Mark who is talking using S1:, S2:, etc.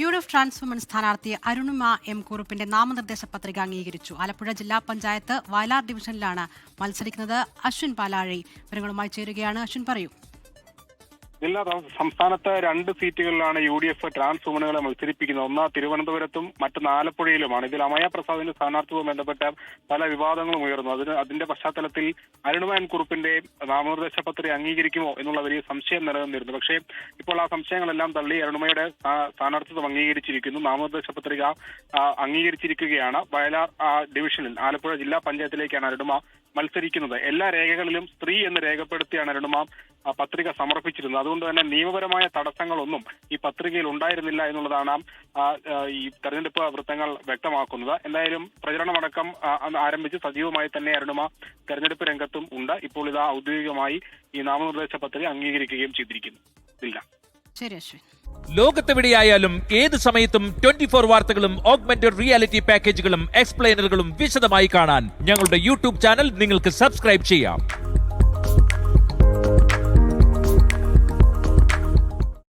S1: U D F trans woman സ്ഥാനാർത്ഥി Arunima M കുറുപ്പിന്റെ നാമനിർദ്ദേശ പത്രിക അംഗീകരിച്ചു. ആലപ്പുഴ ജില്ലാ പഞ്ചായത്ത് വയലാർ ഡിവിഷനിലാണ് മത്സരിക്കുന്നത് അശ്വിൻ പാലാഴി. വിവരങ്ങളുമായി ചേരുകയാണ് അശ്വിൻ. പറയൂ.
S2: ജില്ലാ സംസ്ഥാനത്ത് രണ്ട് സീറ്റുകളിലാണ് യു ഡി എഫ് ട്രാൻസ് വുമനുകളെ മത്സരിപ്പിക്കുന്നത്. ഒന്ന് തിരുവനന്തപുരത്തും മറ്റൊന്ന് ആലപ്പുഴയിലുമാണ് ഇതിൽ അമയ പ്രസാദിന്റെ സ്ഥാനാർത്ഥിയുമായി ബന്ധപ്പെട്ട പല വിവാദങ്ങളും ഉയർന്നു. അതിന് അതിന്റെ പശ്ചാത്തലത്തിൽ അരുൺമാൻ കുറുപ്പിന്റെ നാമനിർദ്ദേശ പത്രിക അംഗീകരിക്കുമോ എന്നുള്ള വലിയ സംശയം നിലനിന്നിരുന്നു. പക്ഷേ ഇപ്പോൾ ആ സംശയങ്ങളെല്ലാം തള്ളി അരുൺമയുടെ സ്ഥാ- സ്ഥാനാർത്ഥിത്വം അംഗീകരിച്ചിരിക്കുന്നു. നാമനിർദ്ദേശ പത്രിക അംഗീകരിച്ചിരിക്കുകയാണ്. വയലാർ ഡിവിഷനിൽ ആലപ്പുഴ ജില്ലാ പഞ്ചായത്തിലേക്കാണ് അരുണുമ മത്സരിക്കുന്നത്. എല്ലാ രേഖകളിലും സ്ത്രീ എന്ന് രേഖപ്പെടുത്തിയാണ് അരുണുമ പത്രിക സമർപ്പിച്ചിരുന്നു. അതുകൊണ്ട് തന്നെ നിയമപരമായ തടസ്സങ്ങളൊന്നും ഈ പത്രികയിൽ ഉണ്ടായിരുന്നില്ല എന്നുള്ളതാണ് ഈ തെരഞ്ഞെടുപ്പ് വൃത്തങ്ങൾ വ്യക്തമാക്കുന്നത്. എന്തായാലും പ്രചരണമടക്കം ആരംഭിച്ച് സജീവമായി തന്നെ അരുണുമ തെരഞ്ഞെടുപ്പ് രംഗത്തും ഉണ്ട്. ഇപ്പോൾ ഇത് ഔദ്യോഗികമായി ഈ നാമനിർദ്ദേശ പത്രിക അംഗീകരിക്കുകയും ചെയ്തിരിക്കുന്നു. ഇല്ല.
S1: ശരി അശ്വിൻ.
S3: ലോകത്തെവിടെയായാലും ഏത് സമയത്തും ട്വന്റി ഫോർ വാർത്തകളും ഓഗ്മെന്റഡ് റിയാലിറ്റി പാക്കേജുകളും എക്സ്പ്ലെയിനറുകളും വിശദമായി കാണാൻ ഞങ്ങളുടെ യൂട്യൂബ് ചാനൽ നിങ്ങൾക്ക് സബ്സ്ക്രൈബ് ചെയ്യാം.